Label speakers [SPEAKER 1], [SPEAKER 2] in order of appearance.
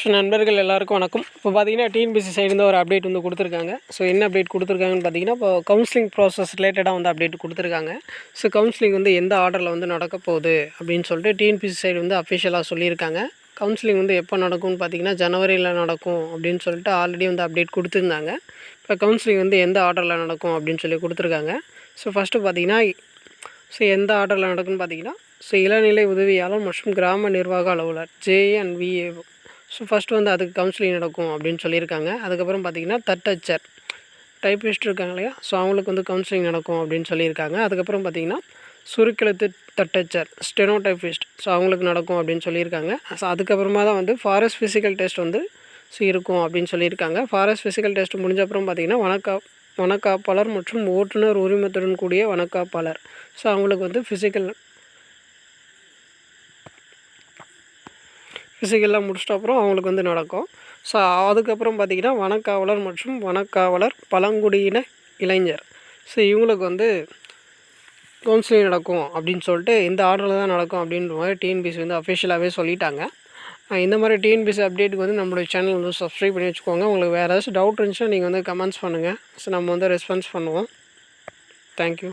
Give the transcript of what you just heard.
[SPEAKER 1] So நண்பர்கள் எல்லாருக்கும் வணக்கம். இப்போ பார்த்தீங்கன்னா டிஎன்பிசி சைடுந்து ஒரு அப்டேட் வந்து கொடுத்துருக்காங்க. ஸோ என்ன அப்டேட் கொடுத்துருக்காங்கன்னு பார்த்தீங்கன்னா இப்போ கவுன்சிலிங் ப்ராசஸ் ரிலேட்டடாக வந்து அப்டேட் கொடுத்துருக்காங்க. ஸோ கவுன்சிலிங் வந்து எந்த ஆர்டரில் வந்து நடக்க போகுது அப்படின்னு சொல்லிட்டு டிஎன்பிசி சைடு வந்து அஃபிஷியலாக சொல்லியிருக்காங்க. கவுன்சிலிங் வந்து எப்போ நடக்கும்னு பார்த்தீங்கன்னா ஜனவரியில் நடக்கும் அப்படின்னு சொல்லிட்டு ஆல்ரெடி வந்து அப்டேட் கொடுத்துருந்தாங்க. இப்போ கவுன்சிலிங் வந்து எந்த ஆர்டரில் நடக்கும் அப்படின்னு சொல்லி கொடுத்துருக்காங்க. ஸோ ஃபஸ்ட்டு பார்த்தீங்கன்னா ஸோ எந்த ஆர்டரில் நடக்கும்னு பார்த்தீங்கன்னா ஸோ இளநிலை உதவியாளர் மற்றும் கிராம நிர்வாக அலுவலர் ஜேஎன்விஏஓ ஸோ ஃபஸ்ட்டு வந்து அதுக்கு கவுன்சிலிங் நடக்கும் அப்படின்னு சொல்லியிருக்காங்க. அதுக்கப்புறம் பார்த்தீங்கன்னா தட்டச்சர் டைப்பிஸ்ட் இருக்காங்க இல்லையா? ஸோ அவங்களுக்கு வந்து கவுன்சிலிங் நடக்கும் அப்படின்னு சொல்லியிருக்காங்க. அதுக்கப்புறம் பார்த்தீங்கன்னா சுருக்கெழுத்து தட்டச்சர் ஸ்டெனோ டைப்பிஸ்ட் ஸோ அவங்களுக்கு நடக்கும் அப்படின்னு சொல்லியிருக்காங்க. ஸோ அதுக்கப்புறமா தான் வந்து ஃபாரஸ்ட் ஃபிசிக்கல் டெஸ்ட் வந்து ஸோ இருக்கும் அப்படின்னு சொல்லியிருக்காங்க. ஃபாரஸ்ட் ஃபிசிக்கல் டெஸ்ட் முடிஞ்ச அப்புறம் பார்த்தீங்கன்னா வனக்கா வனக்காப்பாளர் மற்றும் ஓட்டுநர் உரிமத்துடன் கூடிய வனக்காப்பாளர். ஸோ அவங்களுக்கு வந்து ஃபிசிக்கல் ஃபிசிக்கல்லாம் முடிச்சிட்ட அப்புறம் அவங்களுக்கு வந்து நடக்கும். ஸோ அதுக்கப்புறம் பார்த்திங்கன்னா வனக்காவலர் மற்றும் வனக்காவலர் பழங்குடியின இளைஞர். ஸோ இவங்களுக்கு வந்து கவுன்சிலிங் நடக்கும் அப்படின்னு சொல்லிட்டு இந்த ஆர்டரில் தான் நடக்கும் அப்படின்ற மாதிரி டிஎன்பிசி வந்து அஃபிஷியலாகவே சொல்லிட்டாங்க. இந்த மாதிரி டிஎன்பிசி அப்டேட்டுக்கு வந்து நம்மளுடைய சேனல் வந்து சப்ஸ்கிரைப் பண்ணி வச்சுக்கோங்க. உங்களுக்கு வேறு ஏதாச்சும் டவுட் இருந்துச்சுன்னா நீங்கள் வந்து கமெண்ட்ஸ் பண்ணுங்கள் ஸோ நம்ம வந்து ரெஸ்பான்ஸ் பண்ணுவோம். தேங்க்யூ